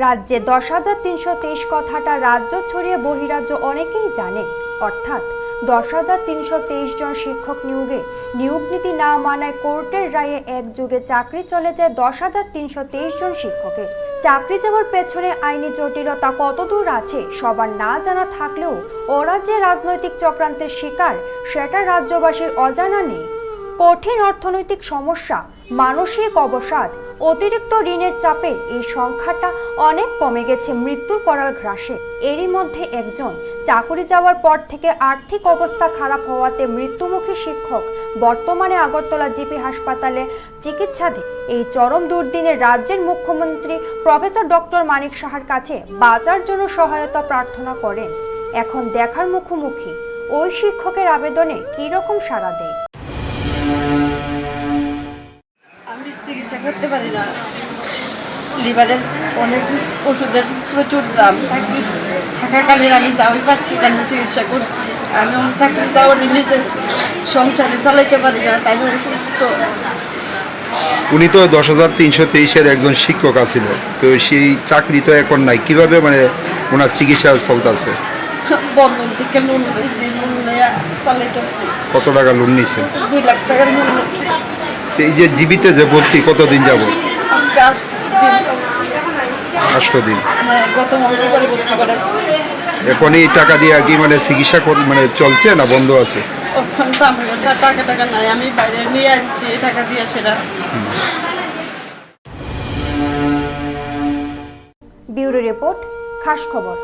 রাজ্যে দশ হাজার তিনশো তেইশ কথাটা রাজ্য ছড়িয়ে বহিরাজ্য অনেকেই জানে। অর্থাৎ দশ হাজার তিনশো তেইশ জন শিক্ষক নিয়োগে নিয়োগ নীতি না মানায় কোর্টের রায়ে একযোগে চাকরি চলে যায় দশ হাজার তিনশো তেইশ জন শিক্ষকের। চাকরি যাওয়ার পেছনে আইনি জটিলতা কতদূর আছে সবার না জানা থাকলেও ওরা যে রাজনৈতিক চক্রান্তের শিকার সেটা রাজ্যবাসীর অজানা নেই। কঠিন অর্থনৈতিক সমস্যা, মানসিক অবসাদ অতিরিক্ত ঋণের চাপে এই সংখ্যাটা অনেক কমে গেছে মৃত্যুর করাল গ্রাসে। এরই মধ্যে একজন চাকরি যাওয়ার পর থেকে আর্থিক অবস্থা খারাপ হওয়াতে মৃত্যুমুখী শিক্ষক বর্তমানে আগরতলা জিপি হাসপাতালে চিকিৎসাধীন। এই চরম দুর্দিনে রাজ্যের মুখ্যমন্ত্রী প্রফেসর ডক্টর মানিক সাহার কাছে বাঁচার জন্য সহায়তা প্রার্থনা করেন। এখন দেখার মুখোমুখি ওই শিক্ষকের আবেদনে কী রকম সাড়া দেয়? চিকিৎসা করতে পারি না। লিভারের অনেক ওষুধের প্রচুর দাম। চাকরি থাকাকালীন আমি যাওয়াই পারছি তাই আমি চিকিৎসা করছি। আমি চাকরি যাওয়ার নিজে সংসারে চালাইতে পারি না তাই অসুস্থ। উনি তো দশ হাজার তিনশো তেইশের একজন শিক্ষক আছিল। তো সেই চাকরি তো এখন নাই। কীভাবে মানে ওনার চিকিৎসা চলতেছে? বন্ধন থেকে লোন নিয়েছি লোন নেওয়া চালাইতেছি। কত টাকা লোন নিছে দুই লাখ টাকার লোন নিচ্ছি এই যে জীবিতে যে ভর্তি কতদিন যাব? আষ্ট দিন। হ্যাঁ এখন এই টাকা দিয়ে আর কি মানে চিকিৎসা কর- মানে চলছে না বন্ধ আছে? ওখানে তো আমার কাছে আর টাকা টাকা নাই আমি বাইরে নিয়ে আনছি টাকা দিয়ে সেটা। ব্যুরো রিপোর্ট খাস খবর।